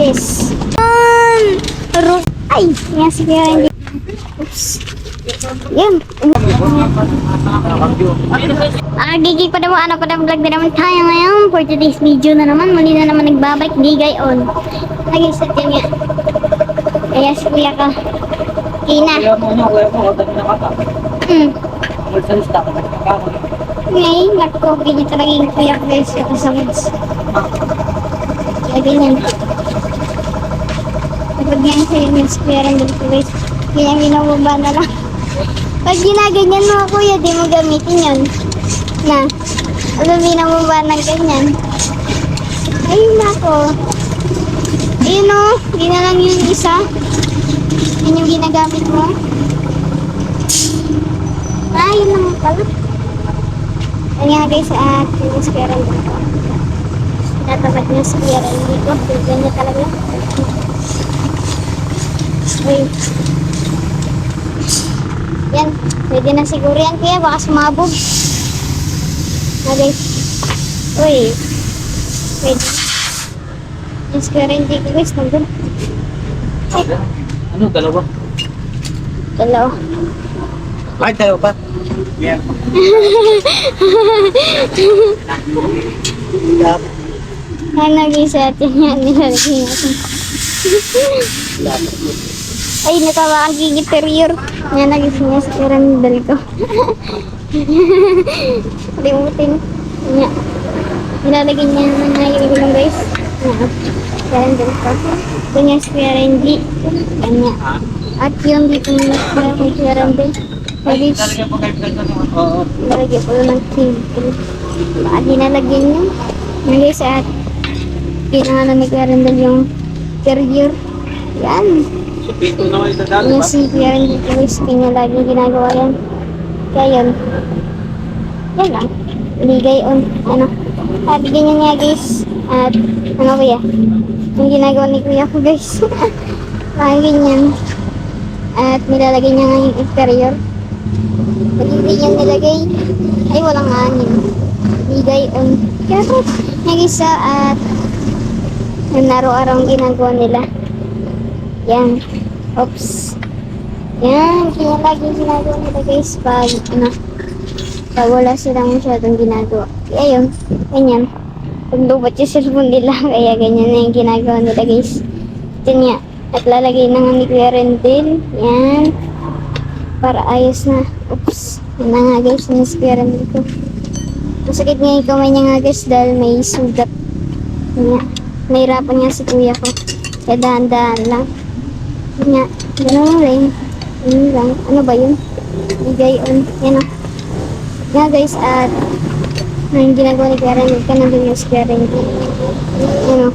This. Um, ro- Ay, yan si Kuya Randy. Oops. Yan. Ah, gigi pa naman, ano pa na vlog na naman tayo ngayon for today's video na naman. Muli na naman nagbabike, gigay on. Lagi sa tiyan yan. Kaya si Kuya ka. Kina. Kaya mo ano, kaya mo, dami na kata. Hmm. Magsalista ka. Ngayon, nako, talaga yung Kuya ko guys. Kasawads. Kaya ganyan. Kapag yan sa'yo, Miss Kuya Randy ko guys. Ganyan ginababa na lang. Pag ginaganyan mo kuya, di mo gamitin yun. Na. Alam mo ba ng ganyan? Ayun nako. Ayun o, di na lang yung isa. Yun yung ginagamit mo. Ah, yun naman pala. Ayun nga guys, at yung square ko. Tinatapat niya sa square ko. Tignan niya talaga. Uy. Yan. Pwede na siguro yan kuya. Baka sumabog. Okay. Uy. Pwede. Yung square hindi ko guys. Nandun. Ano, dalawa? Dalawa. Ay, dalawa pa. Yeah. Ano guys, atin yan. Nilalagay natin. Ay, natawa ang gigi terrier. Yan, nagising niya sa pirandal ko. Limutin. Yan. Nilalagay niya naman na yung gulong guys. Pirandal ko. Ito niya sa pirandy. Ganyan. At yung dito niya sa pirandal. Guys, Talaga po kayo pinagano. Oo. nalagyan ko ng simple. Baka di nalagyan niya. Yan guys, at kailangan na pirandal yung terrier. Yan. Pito na kayo sa dali Yung Kuya Randy guys, kanya lagi ginagawa yan. Kaya yun. Yan lang. Ligay on. Ano. At ganyan nga guys. At ano yan? Yung ginagawa ni Kuya ko guys. Parang ganyan. At nilalagay niya nga yung interior. Pag hindi niya nilagay, ay walang hangin. Ligay on. Kaya guys ah, at yung ang ginagawa nila. Yan. Oops. Yan. Kaya lagi ginagawa nila guys pag, ano, pag wala silang masyadong ginagawa. Kaya yun. Ganyan. Pag lubat yung cellphone nila, kaya ganyan na yung ginagawa nila guys. Ito niya. At lalagay na nga ni Kuya Rendel. Yan. Para ayos na. Oops. Yan na nga guys. Yan si Kuya Rendel ko. Masakit nga yung kamay niya nga guys dahil may sugat. Yan. Nahirapan nga si kuya ko. Kaya dahan-dahan lang. Yan nga. Ganun rin. Yun lang. Ano ba yun? Bigay on. Yan o. Nga guys, at na yung ginagawa ni Kuya Renny, ka nandun yung si Kuya Renny. Yan o.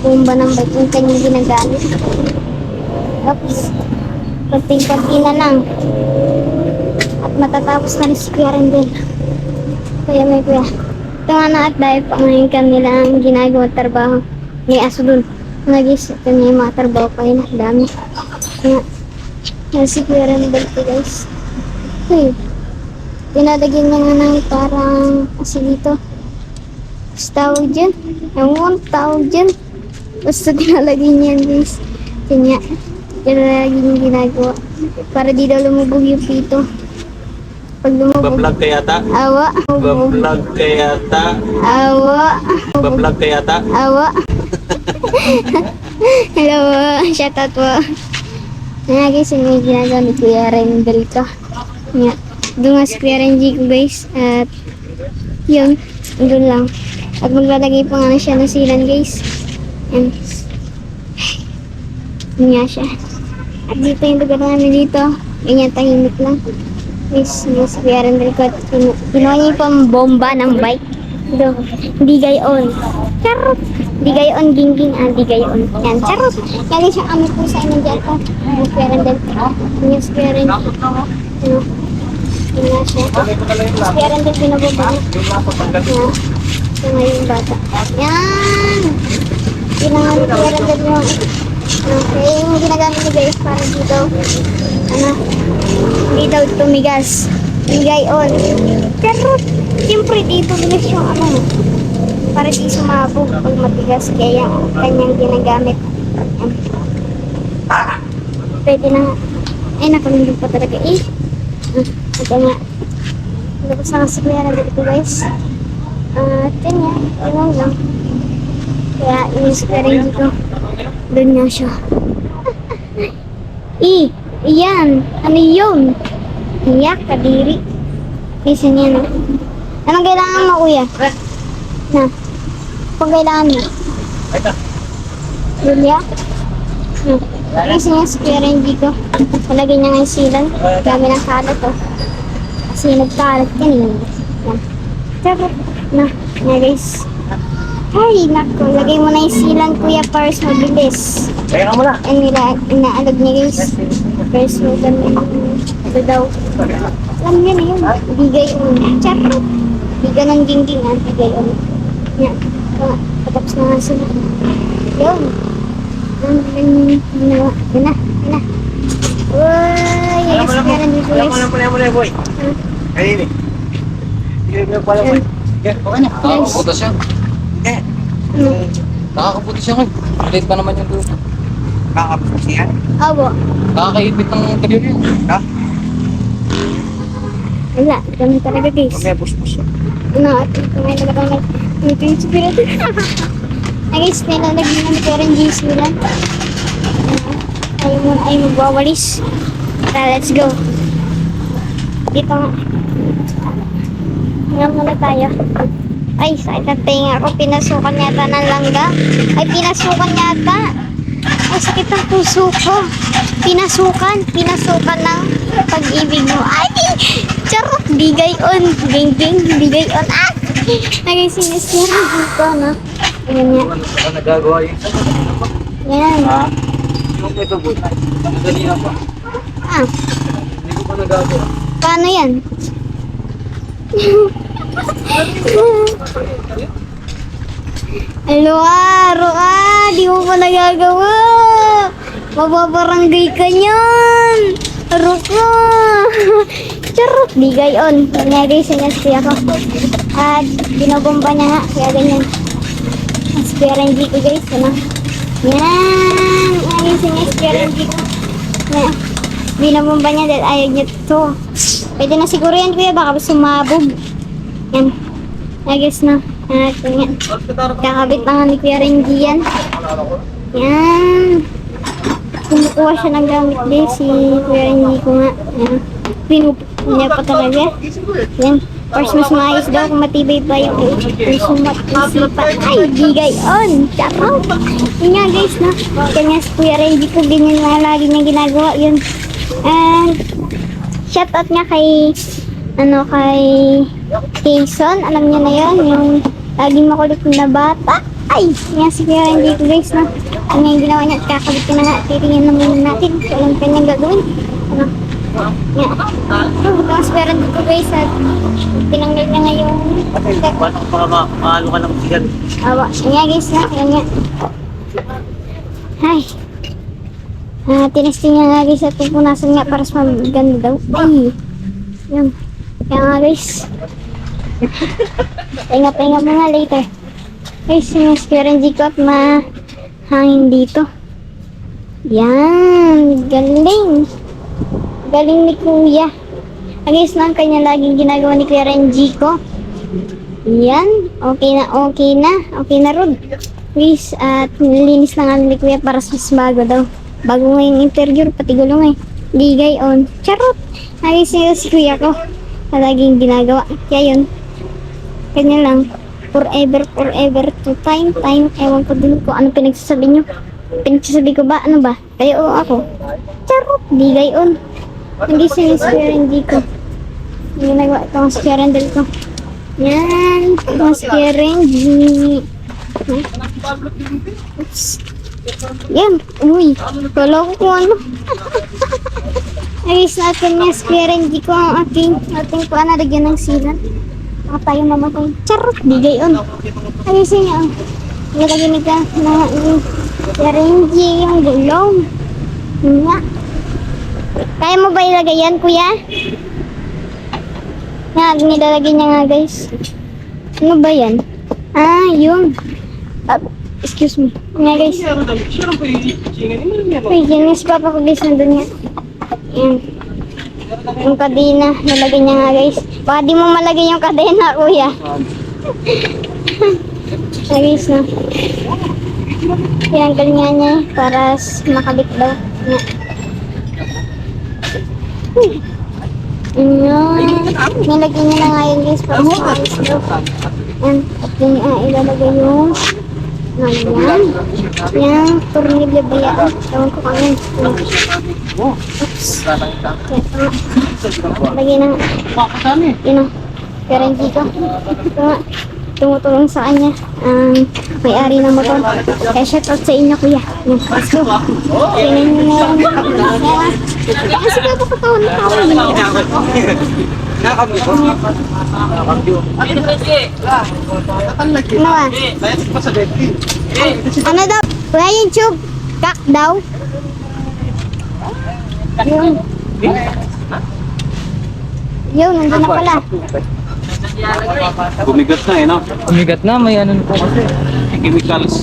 Bumba ng bike yung kanyang ginagamit. Oops. Kunting-kunti na lang. At matatapos na rin si Renny. Kaya may kuya. Ito nga na at dahil pa ngayon kanila ang ginagawa trabaho. May aso dun. Nagis, ito na yung mga trabaho pa yun. Ang dami. Si Kuya Randall ko guys. Hey. Pinadagyan niya nga ng parang kasi dito. Basta tawag dyan. Ewan, tawag dyan. Basta tinalagay niya guys. Kanya. Tinalagay niya ginagawa. Para di daw lumubog yung pito. Pag lumubog. Bablog ka yata? Awa. Bablog ka yata? Awa. Bablog ka yata? Awa. Hello, shout out po. Guys, yung may ginagawa ni Kuya Rendel ko. Nga si Kuya Renji ko guys. At yun, doon lang. At maglalagay pa nga siya ng silan guys. Yan. Yun nga siya. At dito yung lugar namin dito. Ganyan tahimik lang. Guys, si Kuya Rendel ko. At Kinuha niya yung pambomba ng bike. Ito, hindi gayon. Charot! Di gayon, gingging, ah, di gayon. Yan, charot! Yan guys, yung amoy po sa inyo dyan ko. Yung Kuya Rendel. Yung si Kuya Rendel. Ano? Yun nga siya. Si Kuya Rendel, pinababa. Yan. Ito nga yung bata. Yan! Ni Kuya Rendel yung Okay, yung ginagamit ni guys para dito. Ano? Hindi daw tumigas. Bigay on. Pero, siyempre dito bilis yung ano. Para di sumabog pag matigas kaya yung kanyang ginagamit. Yan. Pwede na nga. Ay, nakalundog pa talaga eh. Ah, ito nga. Labas na kasi kuya na dito guys. At yun nga, yun lang. Kaya inis ka rin dito. Doon nga siya. I, iyan. Ano yun? Iyak, kadiri. Isa niya na. Anong kailangan mo kuya? Na. Kung kailangan mo. Ito. Julia? Hmm. Kasi nga si Kuya Renji ko. Palagay niya ngayon silang. Dami ng kalat to. Kasi nagkalat kanina. Yan. Pero, na, na guys. Ay, nako. Lagay mo na yung silang kuya para mas mabilis. Kaya ka muna. Ang nila, inaalog niya guys. First mo kami. Ito daw. Alam niya na yun. Bigay yun. Charot. Bigay ng gingging ha. Bigay yun. Yan. Nga. Patapos na nga sila. Yun. Ang galing ginawa. Yun na. Yun na. Uy! Yes, meron dito Alam mo guys. na muna muna, boy. Hmm. Kanini. Sige, sige, pala, boy. Sige, okay na. Nakakaputas siya. Sige. Ano? Nakakaputas siya ngayon. Maliit pa naman yung dulo. Kakapos yan. Abo. Nakakaipit ng kalir yun. Ha? Wala. Ganun talaga guys. May puspos. Ano, at kumain na lang yung spirit. Ay guys, nilalagyan namin pero yung juice nila. Ay ay magwawalis. Tara, let's go. Dito nga. Nga muna tayo. Ay, sakit na tinga ko. Pinasukan yata ng langga. Ay, pinasukan yata. Ay, sakit ng puso ko. Pinasukan. Pinasukan ng pag-ibig mo. Ay, charot. Bigay on. Ging, ging. Bigay on. Ah! Nagay sinisira dito, no? Ayan nga. Ano nagagawa yun? Yan. Ha? Yung ito. Madali na pa. Ah, Hindi ko pa nagagawa. paano yan? Hello ah, ah, di mo pa nagagawa. Mababarangay ka niyan. Aro ka. Charot, bigay on. Nangyari sa niya siya ko. At binobomba niya nga, kaya ganyan. Kaya rin ko guys, ano? Yan, nangyari sa niya, rin ko. Yan. Binobomba niya dahil ayaw niya to. Pwede na siguro yan kuya, baka sumabog. Yan. Guess na. At yan. Kakabit na nga ni Kuya Renji yan. Yan. Kumukuha siya ng gamit din si Kuya Renji ko nga. Yan. Niya pa talaga. Yan. First mas maayos daw kung matibay pa yung isipan. Ay, bigay on! Charot! Yun nga guys na. Kanya si Kuya Renji ko ganyan na lagi niya ginagawa yun. And shout out nga kay ano kay Jason, alam niya na yun, yung laging makulit na bata. Ay, yan si Kuya Randy ko guys na. Ano yung ginawa niya, at kakabit ko na nga, titingin na muna natin kung anong kanyang gagawin. Ano? Pera dito guys at tinanggal niya nga yung Paano ka ma- maano ka ng sigan? Awa, yan nga guys na, yan nga. Ay. Ah, tinesting niya nga guys at pupunasan nga para sa maganda daw. Ay. Yan. Kaya nga guys. Pahinga-pahinga mo nga later. Guys, yung Spirenji ko at mahangin dito. Yan. Galing. Galing ni Kuya. Guys, na ang kanya laging ginagawa ni Kuya Renji ko. Yan. Okay na, okay na. Okay na, Rod. Guys, at nilinis na nga ni Kuya para sa bago daw. Bago nga yung interior, pati gulong eh. Ligay on. Charot! Nagis niya si Kuya ko. Na laging ginagawa. Kaya yun. Kanya lang. Forever, forever. To time, time. Ewan ko din kung ano pinagsasabi nyo. Pinagsasabi ko ba? Ano ba? Kayo o ako? Charot! Ligay on. Nagis niya si Kuya hindi ko. Yung ginagawa ito ang Rendel ko. Yan. Ito ang Renji. Oops. Yan. Uy. Kala ko kung ano. Ayos natin. Spare hindi ko ang ating ating kuha na lagyan ng silat. Baka tayo mamatay. Charot. Bigay on. Ayusin niya. Nilagyan nito na yung Renji yung gulong. Nga. Kaya mo ba ilagay yan, kuya? Nga, nilalagay niya nga, guys. Ano ba yan? Ah, yun. Ah, excuse me. Nga guys. Uy, yan nga si Papa ko guys, nandun nga. Yan. Yung kadena, nalagay niya nga guys. Baka di mo malagay yung kadena, kuya. Ah, guys, no. Tinanggal nga niya para makabit daw. Nga. Yan. Nilagay niya na nga yun guys para sa ayos daw. Yan. At yun nga ilalagay yung ano yan. Tornilyo ba yan? Ewan ko kami. Oops. Yan. Lagay na. Yun o. Pero hindi ko. Ito nga. Tumutulong sa kanya. Ang may-ari ng motor. Kaya shout out sa inyo kuya. Let's go. Tingnan nyo na yan. Kasi kaya ko to. Nakawin mo. Ano ba? Ano daw? Kuya YouTube? Kak daw? Yun. Yun, nandun na pala. Bumigat na eh, no? Umigat na, may ano na po kasi. Chemicals.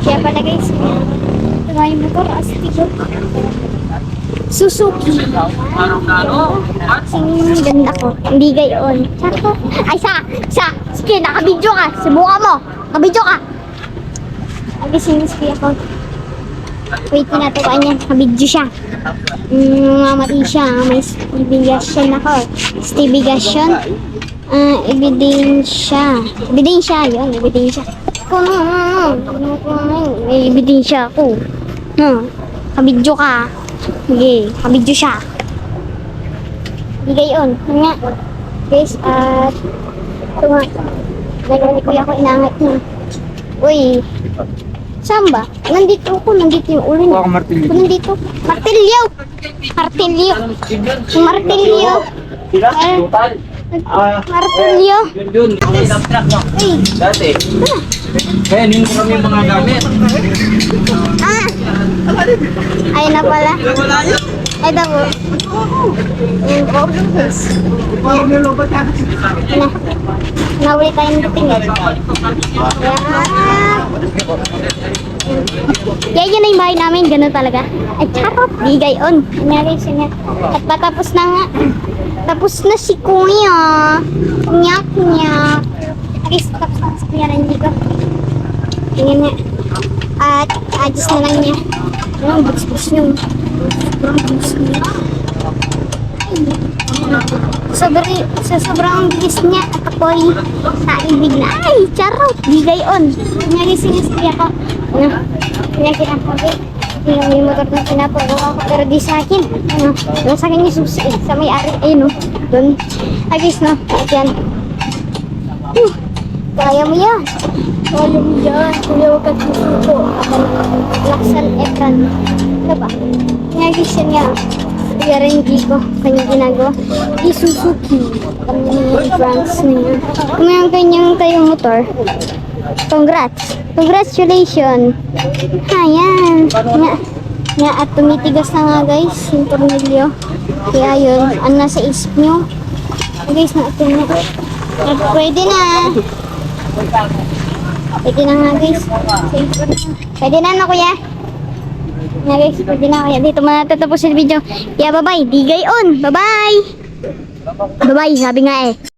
Kaya pala guys, ito nga yung motor, astigo. Suzuki. Ang ganda ko. Hindi gayon. Sako. Ay, sa! Sa! Sige, nakabidyo ka. Subukan mo. Nakabidyo ka. Nagising si kuya ko. Wait, tinatukaan niya. Nakabidyo siya. Mm, mamati siya. May stibigasyon ako. Stibigasyon. Ah, ebidensya. Ebidensya, yun. Ebidensya. Kung may ebidensya ako. No. Kabidyo ka. Sige, kabidyo siya. Hindi gayon. Yun nga. Guys, at ito nga. Nagano ni kuya ko inangat niya. Uy, saan ba? Nandito ako, nandito yung ulo niya. Ako martilyo. Nandito. Martilyo! Martilyo! Martilyo! Ay, martilyo! Yun yun, yung dump truck no? Dati. Kaya yung kami yung mga gamit. ah! Ay na pala. Ay daw po. Yan po. Na. Nawali tayong dating eh. Yan yun yung bahay namin. Ganun talaga. Ay, charot. Di gayon. Nangyari siya nga. At patapos na nga. Tapos na si Kuya. Nyak, nyak. Ay, tapos na si Kuya Randy ko. Tingnan nga. At adjust na lang niya. Ayun, buks-buks niyo. Sobrang buks niya. Sobrang, sa sobrang bilis niya at ako'y naibig na. Ay, charot! Di gayon. Kunyari sinispriya ko. Ano? Kunyari kinakabi. Yung may motor na pinapagawa ko pero di sa akin. Ano? Doon sa akin yung susi. eh, Sa may-ari. Ayun, no? Doon. Agis, no? At yan. Huh. Kaya mo yan. Kaya mo yan. Kuya, huwag ka susuko. Laksan ekan. Ano ba? Nagis yan nga. Kuya Renji ko. Kanyang ginagawa. Di Suzuki. Kami yung brands niya. Kung yung kanyang tayong motor. Congrats. Congratulations. Ayan. Nga. Nga at tumitigas na nga guys. Yung tornilyo. Kaya yun. Ang nasa isip nyo. Guys, na ito na. At pwede na. Pwede na nga guys. Pwede na na kuya. Nga guys, pwede na kaya dito muna tatapos yung video. Kaya bye bye. Di gayon. Bye bye. Bye bye. Sabi nga eh.